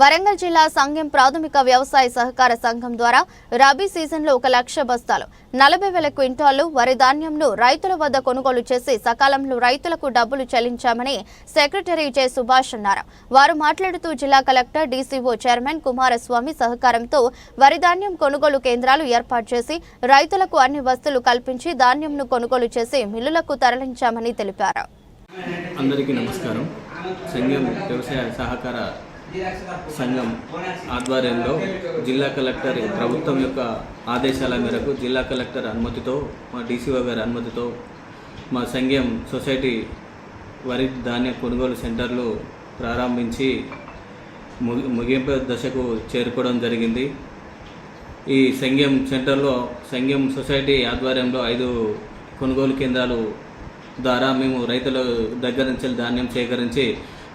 వరంగల్ జిల్లా సంఘం ప్రాథమిక వ్యవసాయ సహకార సంఘం ద్వారా రబీ సీజన్లో ఒక లక్ష బస్తాలు నలభై వేల క్వింటాలు వరి ధాన్యంను రైతుల వద్ద కొనుగోలు చేసి సకాలంలో రైతులకు డబ్బులు చెల్లించామని సెక్రటరీ జె సుభాష్ అన్నారు. వారు మాట్లాడుతూ జిల్లా కలెక్టర్ డీసీఓ చైర్మన్ కుమారస్వామి సహకారంతో వరి ధాన్యం కొనుగోలు కేంద్రాలు ఏర్పాటు చేసి రైతులకు అన్ని వస్తువులు కల్పించి ధాన్యంను కొనుగోలు చేసి మిల్లులకు తరలించామని తెలిపారు. అందరికీ నమస్కారం. సంఘం వ్యవసాయ సహకార సంఘం ఆధ్వర్యంలో జిల్లా కలెక్టర్ ప్రభుత్వం యొక్క ఆదేశాల మేరకు జిల్లా కలెక్టర్ అనుమతితో మా డీసీఓ గారి అనుమతితో మా సంఘం సొసైటీ వరి ధాన్య కొనుగోలు సెంటర్లు ప్రారంభించి ముగి ముగింపు దశకు చేరుకోవడం జరిగింది. ఈ సంఘం సెంటర్లో సంఘం సొసైటీ ఆధ్వర్యంలో ఐదు కొనుగోలు కేంద్రాలు ద్వారా మేము రైతుల దగ్గర నుంచి ధాన్యం సేకరించి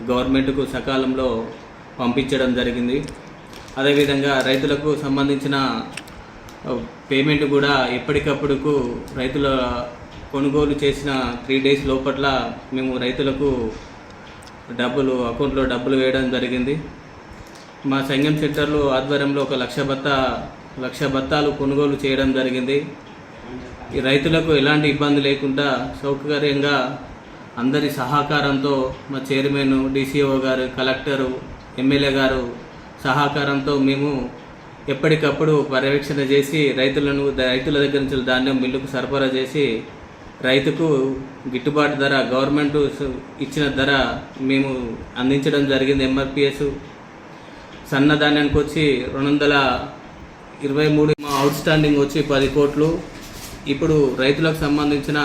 గవర్నమెంట్కు సకాలంలో పంపించడం జరిగింది. అదేవిధంగా రైతులకు సంబంధించిన పేమెంట్ కూడా ఎప్పటికప్పుడుకు రైతుల కొనుగోలు చేసిన త్రీ డేస్ లోపట్ల మేము రైతులకు డబ్బులు అకౌంట్లో డబ్బులు వేయడం జరిగింది. మా సంఘం సెంటర్లో ఆధ్వర్యంలో ఒక లక్ష బత్త లక్ష బత్తాలు కొనుగోలు చేయడం జరిగింది. ఈ రైతులకు ఎలాంటి ఇబ్బంది లేకుండా సౌకర్యంగా అందరి సహకారంతో మా చైర్మన్ డీసీఓ గారు కలెక్టరు ఎమ్మెల్యే గారు సహకారంతో మేము ఎప్పటికప్పుడు పర్యవేక్షణ చేసి రైతులను రైతుల దగ్గర నుంచి ధాన్యం మిల్లుకు సరఫరా చేసి రైతుకు గిట్టుబాటు ధర గవర్నమెంట్ ఇచ్చిన ధర మేము అందించడం జరిగింది ఎంఆర్పిఎస్ సన్న ధాన్యానికి వచ్చి రెండు వందల ఇరవై మూడు మా అవుట్ స్టాండింగ్ వచ్చి పది కోట్లు. ఇప్పుడు రైతులకు సంబంధించిన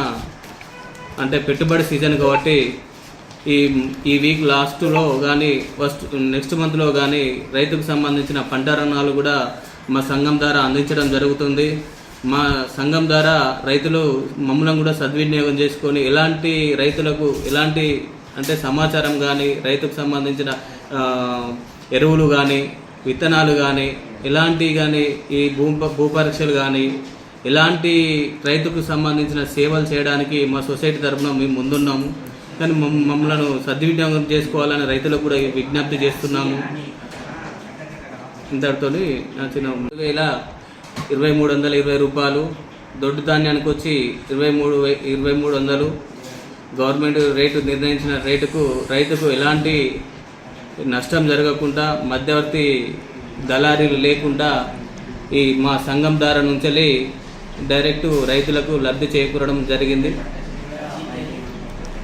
అంటే పెట్టుబడి సీజన్ కాబట్టి ఈ ఈ వీక్ లాస్ట్లో కానీ ఫస్ట్ నెక్స్ట్ మంత్లో కానీ రైతుకు సంబంధించిన పంట రుణాలు కూడా మా సంఘం ద్వారా అందించడం జరుగుతుంది. మా సంఘం ద్వారా రైతులు మమ్మల్ని కూడా సద్వినియోగం చేసుకొని ఎలాంటి రైతులకు ఎలాంటి అంటే సమాచారం కానీ రైతుకు సంబంధించిన ఎరువులు కానీ విత్తనాలు కానీ ఎలాంటి కానీ ఈ భూ భూ పరీక్షలు కానీ ఎలాంటి రైతుకు సంబంధించిన సేవలు చేయడానికి మా సొసైటీ తరఫున మేము ముందున్నాము. కానీ మమ్- మమ్మల్ని సద్వినియోగం చేసుకోవాలని రైతులకు కూడా విజ్ఞప్తి చేస్తున్నాము. ఇంతటితో నా చిన్న మూడు వేల ఇరవై మూడు వందల ఇరవై రూపాయలు దొడ్డు ధాన్యానికి వచ్చి ఇరవై మూడు ఇరవై మూడు వందలు. గవర్నమెంట్ రేటు నిర్ణయించిన రేటుకు రైతుకు ఎలాంటి నష్టం జరగకుండా మధ్యవర్తి దళారీలు లేకుండా ఈ మా సంఘం ద్వారా నుంచి డైరెక్ట్ రైతులకు లబ్ధి చేకూరడం జరిగింది.